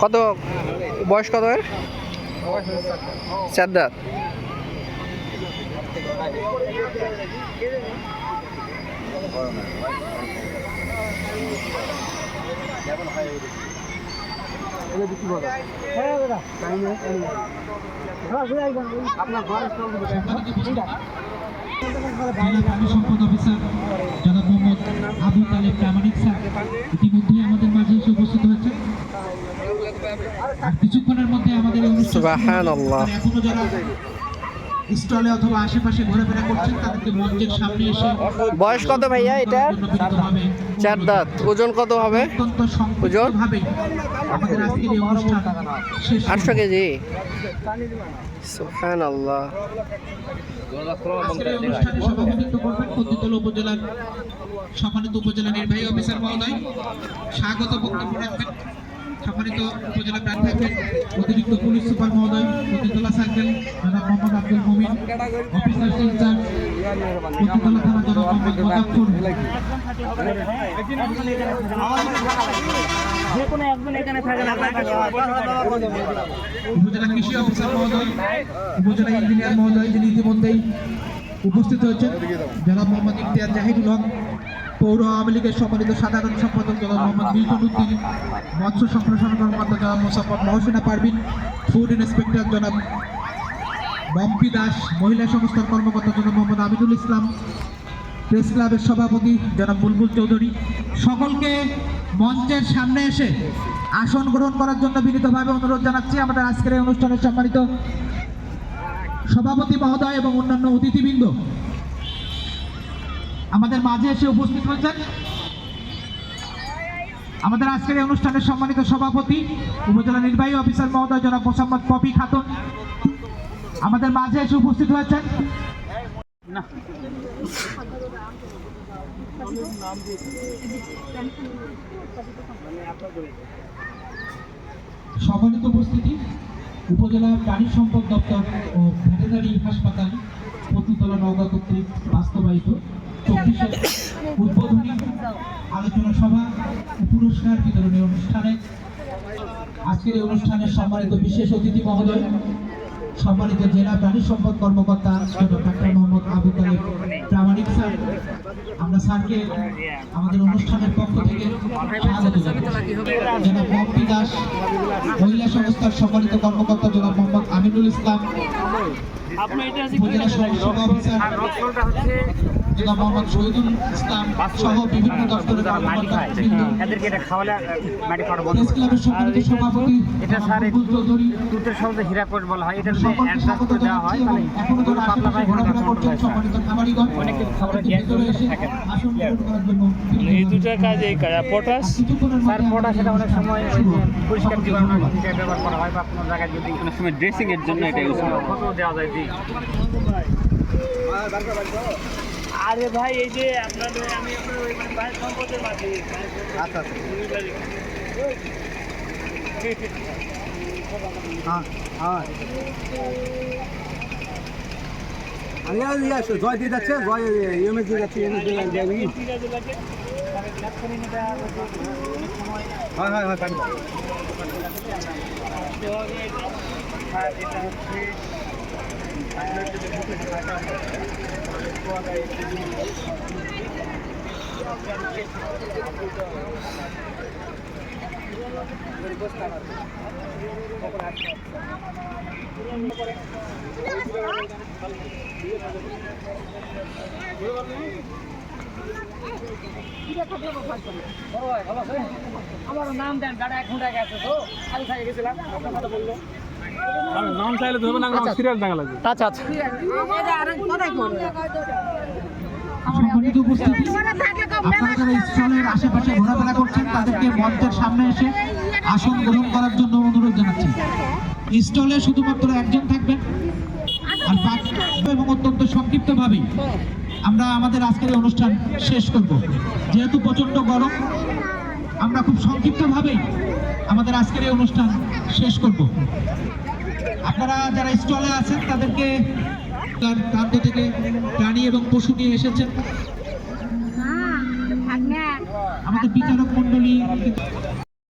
কত বয়স কত চার দাঁত আপনার বয়স কত? জেলা প্রাণী সম্পদ অফিসার জনাব মোহাম্মদ আবু তালেব প্রামাণিক স্যার ইতিমধ্যে আমাদের মাঝে এসে উপস্থিত হয়েছে আর কিছুক্ষণের মধ্যে আমাদের অনুষ্ঠান এখনও যারা স্টলে অথবা আশেপাশে ঘোরাফেরা করছেন তাদেরকে মঞ্চের সামনে এসে বয়স কত ভাইয়া এটা? চার দাঁত। ওজন কত হবে? ওজন? আমাদের আজকের এই অনুষ্ঠান আটশো কেজি। সুহান আল্লাহ আজকের এই অনুষ্ঠানে সভাপতিত্ব করবেন পতিতলা উপজেলার সম্মানিত উপজেলা নির্বাহী অফিসার মহোদয়। স্বাগত বক্তব্য রাখবেন। সম্মানিত উপজেলা থাকবেন অতিরিক্ত পুলিশ সুপার মহোদয় পতিতলা সার্কেল জনাব মোহাম্মদ আব্দুল মুমিন অফিসার ইনচার্জ থানা জনাব মোহাম্মদ উপজেলা কৃষি অফিসার মহোদয় উপজেলা ইঞ্জিনিয়ার মহোদয় যিনি ইতিমধ্যেই উপস্থিত হয়েছেন জনাব মোহাম্মদ ইমতিয়াজ জাহিদুল হক। পৌর আওয়ামী লীগের সম্মানিত সাধারণ সম্পাদক জনাব মোহাম্মদ মিল্টন উদ্দিন, মৎস্য সম্প্রসারণ কর্মকর্তা জনাব মোসাফর মহসিনা পারবিন, ফুড ইন্সপেক্টর জনাব বম্পি দাস, মহিলা সংস্থার কর্মকর্তা জনাব মোহাম্মদ আমিনুল ইসলাম, প্রেস ক্লাবের সভাপতি জনাব বুলবুল চৌধুরী। সকলকে মঞ্চের সামনে এসে আসন গ্রহণ করার জন্য বিনীতভাবে অনুরোধ জানাচ্ছি। আমাদের আজকের এই অনুষ্ঠানের সম্মানিত সভাপতি মহোদয় এবং অন্যান্য অতিথিবৃন্দ আমাদের মাঝে এসে উপস্থিত হয়েছেন। আমাদের আজকের এই অনুষ্ঠানের সম্মানিত সভাপতি, উপজেলা নির্বাহী অফিসার মহোদয় জনাব মোসাম্মদ পপি খাতুন। আমাদের মাঝে এসে উপস্থিত হয়েছেন। সম্মানিত উপস্থিতি, উপজেলা প্রাণী সম্পদ দপ্তর ও ভেটেরিনারি হাসপাতাল পতিতলা নওগাঁ কর্তৃক বাস্তবায়িত। উদ্বোধনী আলোচনা সভা পুরস্কার বিতরণী অনুষ্ঠানে। আজকের এই অনুষ্ঠানের সম্মানিত বিশেষ অতিথি মহোদয়, সম্মানিত জেলা প্রাণী সম্পদ কর্মকর্তা ডাক্তার মোহাম্মদ আবু তালেব প্রামাণিক স্যার, আমরা স্যারকে আমাদের অনুষ্ঠানের পক্ষ থেকে স্বাগত জনাব পম্পি দাস, মহিলা সংস্থার সম্মানিত কর্মকর্তা জনাব মোহাম্মদ আমিনুল ইসলাম উপজেলা সভা অফিসার জনাব মোহাম্মদ শহীদুল ইসলাম সহ বিভিন্ন দপ্তরের এদেরকে এটা খাওয়ালে মাটি কাটবো প্রেস ক্লাবের সম্মানিত সভাপতি এটা জনাব স্যার চৌধুরী দুধের সঙ্গে হীরাকোট বলা হয় এটা যদি অ্যাডজাস্ট করে দেওয়া হয় জানাচ্ছি এবং তাহলে এখনও পাতলা পায়খানা সম্মানিত খামারিগণ অনেকে খাবারের গ্যাস থাকে। না। আসন গ্রহণ করার জন্য এই দুটা কাজ এই কাজ। পটাশ? স্যার মধ্যে পোটা আমাদের সেটা অনেক সময় পরিষ্কার জীবাণু ব্যবহার করা হয় বা কোনো জায়গায় যদি অনেক সময় ড্রেসিং এর জন্য এটা ইউজ করা হয়। ফটো দেওয়া যায় আরে ভাই এই যে আপনাদের আমি আপনার মানে সম্পদের মাঝে আচ্ছা আচ্ছা। হ্যাঁ হ্যাঁ। আর আসো, জয় দিয়ে যাচ্ছে জয় ইএমএস দিয়ে যাচ্ছে ইএমএস দিয়ে যাচ্ছে হ্যাঁ হ্যাঁ হ্যাঁ। আমার নাম দেন গাড়ি এক ঘণ্টা গেছে তো। আমি খাই গেছিলাম আপনার কথা বলল। নাম চাইলে তো হবে না সিরিয়াল দেখা লাগবে। আচ্ছা আচ্ছা। সম্মানিত উপস্থিতি আপনারা যারা স্টলের আশেপাশে ঘোরাফেরা করছেন তাদেরকে মঞ্চের সামনে এসে আসন গ্রহণ করার জন্য অনুরোধ জানাচ্ছি। স্টলে শুধুমাত্র একজন থাকবেন আর বাকি এবং অত্যন্ত সংক্ষিপ্তভাবেই আমরা আমাদের আজকের অনুষ্ঠান শেষ করব। যেহেতু প্রচণ্ড গরম আমরা খুব সংক্ষিপ্তভাবেই আমাদের আজকের এই অনুষ্ঠান শেষ করব। আপনারা যারা স্টলে আছেন তাদেরকে তার প্রান্ত থেকে প্রাণী এবং পশু নিয়ে এসেছেন। আমাদের বিচারক মন্ডলী